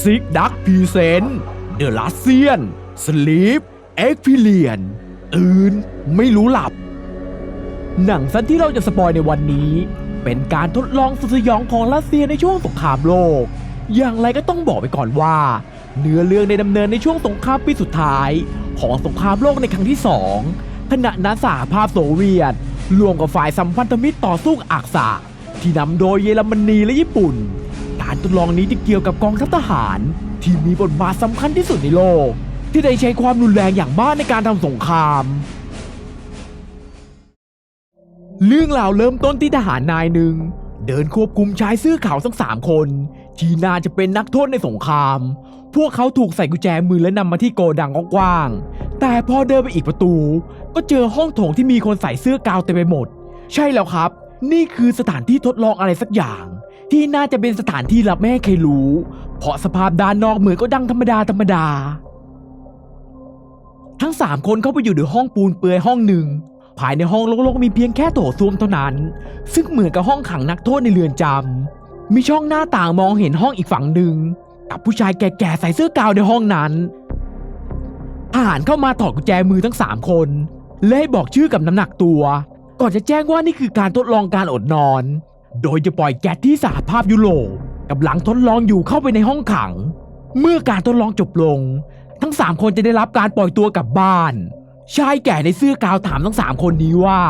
ซิกดักพีเซนเดอะลัสเซียนสลีปเอ็กพิเลียนตื่นไม่รู้หลับ หนังสั้นที่เราจะสปอยในวันนี้ เป็นการทดลองสุดสยองของรัสเซียในช่วงสงครามโลก อย่างไรก็ต้องบอกไปก่อนว่า เนื้อเรื่องในดำเนินในช่วงสงครามปีสุดท้าย ของสงครามโลกในครั้งที่สองขณะนั้นสหภาพโซเวียตร่วมกับฝ่ายสัมพันธมิตรต่อสู้อักษะที่นำโดยเยอรมนีและญี่ปุ่น การทดลองนี้จะเกี่ยวกับกองทัพทหาร ที่มีบทบาทสำคัญที่สุดในโลก ที่ได้ใช้ความรุนแรงอย่างมากในการทำสงคราม เรื่องราวเริ่มต้นที่ทหารนายหนึ่ง เดินควบคุมชายเสื้อขาวทั้งสามคน ที่น่าจะเป็นนักโทษในสงคราม พวกเขาถูกใส่กุญแจมือและนำมาที่โกดังกว้างๆแต่พอเดินไปอีกประตู ก็เจอห้องโถงที่มีคนใส่เสื้อกาวเต็มไปหมด ใช่แล้วครับ นี่คือสถานที่ทดลองอะไรสักอย่าง ที่น่าจะเป็นสถานที่ลับไม่ให้ใครรู้ เพราะสภาพด้านนอกเหมือนก็ดังธรรมดาธรรมดา ทั้งสามคนเข้าไปอยู่ในห้องปูนเปื่อยห้องหนึ่ง ภายในห้องโล่งๆมีเพียงแค่โถส้วมเท่านั้น ซึ่งเหมือนกับห้องขังนักโทษในเรือนจำมีช่องหน้าต่างมองเห็นห้องอีกฝั่งหนึ่ง กับผู้ชายแก่ๆใส่เสื้อกาวในห้องนั้นทหารเข้ามาถอดกุญแจมือทั้งสามคนและให้บอกชื่อกับน้ำหนักตัว ก่อนจะแจ้งว่านี่คือการทดลองการอดนอน โดยจะปล่อยแก๊สที่สหภาพยุโรปกำลังทดลองอยู่เข้าไปในห้องขัง เมื่อการทดลองจบลง ทั้งสามคนจะได้รับการปล่อยตัวกลับบ้าน ชายแก่ในเสื้อกาวถามทั้งสามคนนี้ว่า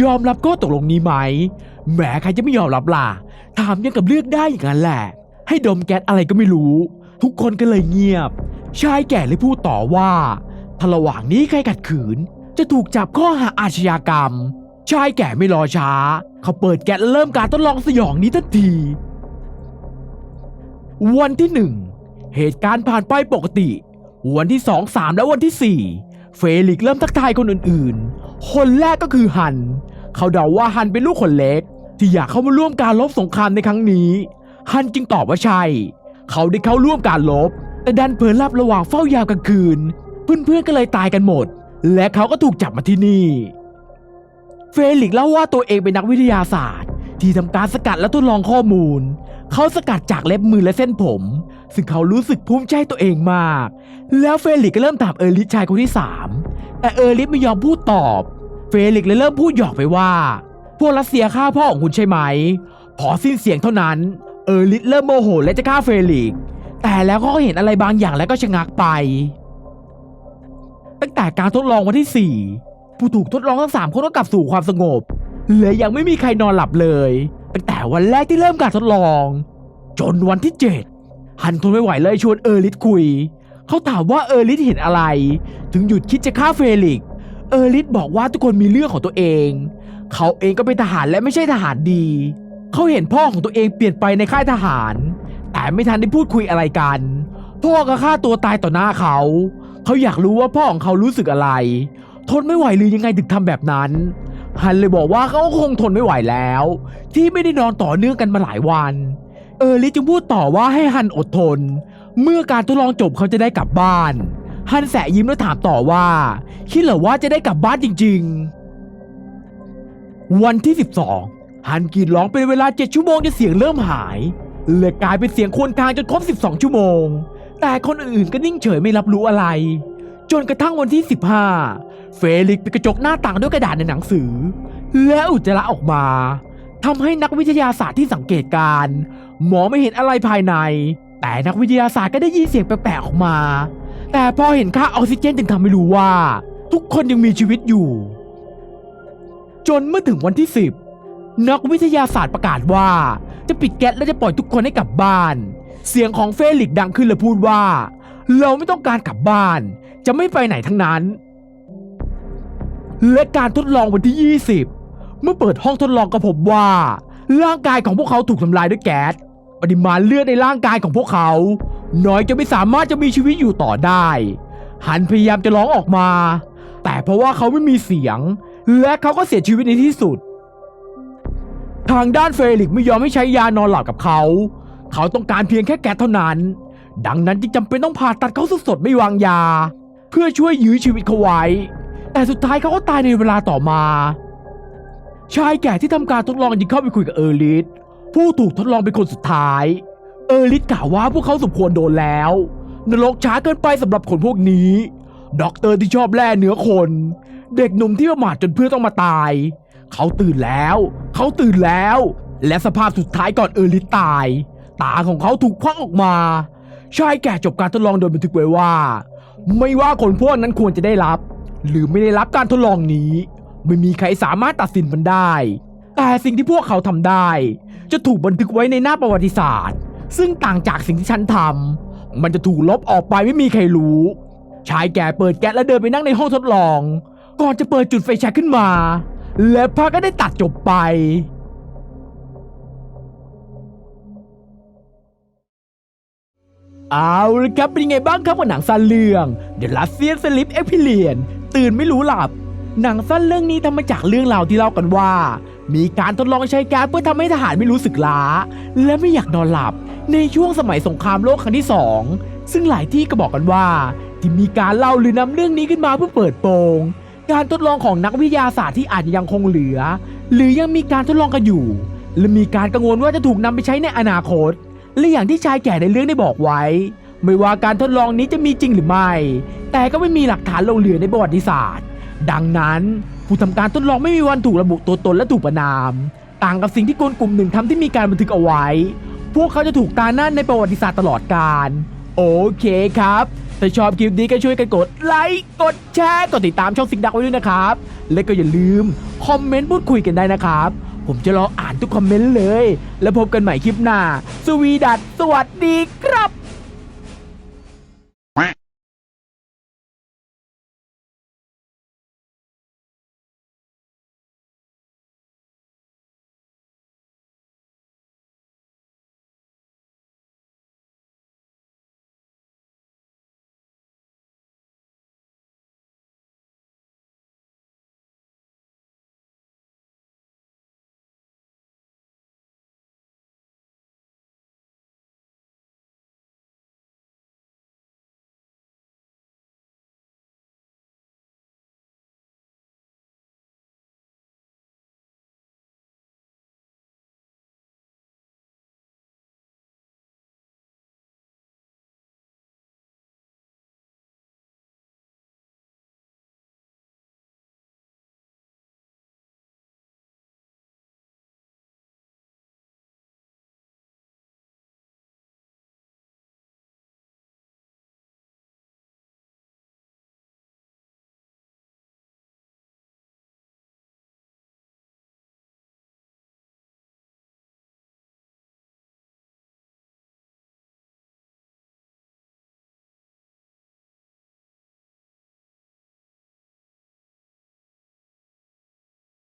ยอมรับข้อตกลงนี้ไหมแหมใครจะไม่ยอมรับล่ะ ถามยังกับเลือกได้อย่างนั้นแหละ ให้ดมแก๊สอะไรก็ไม่รู้ ทุกคนก็เลยเงียบ ชายแก่เลยพูดต่อว่าถ้าระหว่างนี้ใครขัดขืน จะถูกจับข้อหาอาชญากรรม ชายแก่ไม่รอช้า เขาเปิดแก๊สและเริ่มการทดลองสยองนี้ทันที วันที่หนึ่งเหตุการณ์ผ่านไปปกติ วันที่สองสามและวันที่สี่เฟลิกเริ่มทักทายคนอื่นๆ คนแรกก็คือฮัน เขาเดาว่าฮันเป็นลูกคนเล็ก ที่อยากเข้ามาร่วมการลบสงครามในครั้งนี้ ฮันจึงตอบว่าใช่ เขาได้เข้าร่วมการลบ แต่ดันเผลอหลับระหว่างเฝ้ายามกลางคืน เพื่อนๆก็เลยตายกันหมด และเขาก็ถูกจับมาที่นี่ เฟลิกเล่าว่าตัวเองเป็นนักวิทยาศาสตร์ ที่ทำการสกัดและทดลองข้อมูล เขาสกัดจากเล็บมือและเส้นผม ซึ่งเขารู้สึกภูมิใจตัวเองมาก แล้วเฟลิกก็เริ่มถามเออร์ลิสชายคนที่สามแต่เออร์ลิสไม่ยอมพูดตอบ เฟลิกเลยเริ่มพูดหยอกไปว่า พวกรัสเซียฆ่าพ่อของคุณใช่ไหมพอสิ้นเสียงเท่านั้น เออร์ลิสเริ่มโมโหและจะฆ่าเฟลิก แต่แล้วเขาก็เห็นอะไรบางอย่างแล้วก็ชะงักไป ตั้งแต่การทดลองวันที่ 4 ผู้ถูกทดลองทั้งสามคนก็กลับสู่ความสงบ และยังไม่มีใครนอนหลับเลยตั้งแต่วันแรกที่เริ่มการทดลอง จนวันที่ 7 ฮันทนไม่ไหวเลยชวนเออร์ลิสคุย เขาถามว่าเออร์ลิสเห็นอะไร ถึงหยุดคิดจะฆ่าเฟลิก เออร์ลิสบอกว่าทุกคนมีเรื่องของตัวเอง เขาเองก็เป็นทหารและไม่ใช่ทหารดี เขาเห็นพ่อของตัวเองเปลี่ยนไปในค่ายทหาร แต่ไม่ทันได้พูดคุยอะไรกัน พ่อก็ฆ่าตัวตายต่อหน้าเขา เขาอยากรู้ว่าพ่อของเขารู้สึกอะไร ทนไม่ไหวหรือยังไงถึงทำแบบนั้น ฮันเลยบอกว่าเขาคงทนไม่ไหวแล้ว ที่ไม่ได้นอนต่อเนื่องกันมาหลายวัน เออร์ลิจึงพูดต่อว่าให้ฮันอดทน เมื่อการทดลองจบเขาจะได้กลับบ้าน ฮันแสะยิ้มแล้วถามต่อว่า คิดเหรอว่าจะได้กลับบ้านจริง ๆ วันที่ 12 ฮันกรีดร้องเป็นเวลา 7 ชั่วโมงจนเสียงเริ่มหายเลยกลายเป็นเสียงคนกลางจนครบ 12 ชั่วโมง แต่คนอื่นๆก็นิ่งเฉยไม่รับรู้อะไร จนกระทั่งวันที่ 15 เฟลิกซ์ไปกระจกหน้าต่างด้วยกระดาษในหนังสือ แล้วอุจจาระออกมาทำให้นักวิทยาศาสตร์ที่สังเกตการณ์มองไม่เห็นอะไรภายใน แต่นักวิทยาศาสตร์ก็ได้ยินเสียงแปลกๆออกมา แต่พอเห็นค่าออกซิเจนจึงทำให้รู้ว่า ทุกคนยังมีชีวิตอยู่ จนเมื่อถึงวันที่ 10 นักวิทยาศาสตร์ประกาศว่า จะปิดแก๊สและจะปล่อยทุกคนให้กลับบ้าน เสียงของเฟลิกดังขึ้นและพูดว่า เราไม่ต้องการกลับบ้าน จะไม่ไปไหนทั้งนั้น และการทดลองวันที่ 20 เมื่อเปิดห้องทดลองก็พบว่า ร่างกายของพวกเขาถูกทำลายด้วยแก๊สปริมาณเลือดในร่างกายของพวกเขา น้อยจะไม่สามารถจะมีชีวิตอยู่ต่อได้ หันพยายามจะร้องออกมา แต่เพราะว่าเขาไม่มีเสียง และเขาก็เสียชีวิตในที่สุด ทางด้านเฟลิกไม่ยอมให้ใช้ยานอนหลับกับเขา เขาต้องการเพียงแค่แก๊สเท่านั้น ดังนั้นจึงจำเป็นต้องผ่าตัดเขาสดๆไม่วางยา เพื่อช่วยยื้อชีวิตเขาไว้ แต่สุดท้ายเขาก็ตายในเวลาต่อมา ชายแก่ที่ทำการทดลองจึงเข้าไปคุยกับเออริสผู้ถูกทดลองเป็นคนสุดท้าย เออริสกล่าวว่าพวกเขาสมควรโดนแล้ว นรกช้าเกินไปสำหรับคนพวกนี้ด็อกเตอร์ที่ชอบแล่เนื้อคน เด็กหนุ่มที่ประมาทจนเพื่อนต้องมาตาย เขาตื่นแล้ว เขาตื่นแล้ว และสภาพสุดท้ายก่อนเออริสตาย ตาของเขาถูกควักออกมาชายแก่จบการทดลองโดยบันทึกไว้ว่า ไม่ว่าคนพวกนั้นควรจะได้รับ หรือไม่ได้รับการทดลองนี้ ไม่มีใครสามารถตัดสินมันได้ แต่สิ่งที่พวกเขาทำได้ จะถูกบันทึกไว้ในหน้าประวัติศาสตร์ ซึ่งต่างจากสิ่งที่ฉันทำมันจะถูกลบออกไปไม่มีใครรู้ ชายแก่เปิดแก๊สและเดินไปนั่งในห้องทดลอง ก่อนจะเปิดจุดไฟแช็กขึ้นมา และพาก็ได้ตัดจบไป เอาละครับเป็นยังไงบ้างครับกับหนังสั้นเรื่อง The Russian Slip e p i l i o n ตื่นไม่รู้หลับ หนังสั้นเรื่องนี้ทำมาจากเรื่องราวที่เล่ากันว่า มีการทดลองใช้แก๊สเพื่อทำให้ทหารไม่รู้สึกล้า และไม่อยากนอนหลับ ในช่วงสมัยสงครามโลกครั้งที่สองซึ่งหลายที่ก็บอกกันว่า ที่มีการเล่าหรือนำเรื่องนี้ขึ้นมาเพื่อเปิดโปงการทดลองของนักวิทยาศาสตร์ที่อาจยังคงเหลือ หรือยังมีการทดลองกันอยู่ และมีการกังวลว่าจะถูกนำไปใช้ในอนาคต และอย่างที่ชายแก่ในเรื่องได้บอกไว้ ไม่ว่าการทดลองนี้จะมีจริงหรือไม่ แต่ก็ไม่มีหลักฐานลงเหลือในประวัติศาสตร์ ดังนั้นผู้ทำการทดลองไม่มีวันถูกระบุตัวตนและถูกประนาม ต่างกับสิ่งที่คนกลุ่มหนึ่งทำที่มีการบันทึกเอาไว้ พวกเขาจะถูกตาหน้าในประวัติศาสตร์ตลอดกาลโอเคครับถ้าชอบคลิปนี้ก็ช่วยกันกดไลค์กดแชร์กดติดตามช่องสิงดักไว้ด้วยนะครับ และก็อย่าลืมคอมเมนต์พูดคุยกันได้นะครับ ผมจะรออ่านทุกคอมเมนต์เลย แล้วพบกันใหม่คลิปหน้า สวีดัตสวัสดีครับ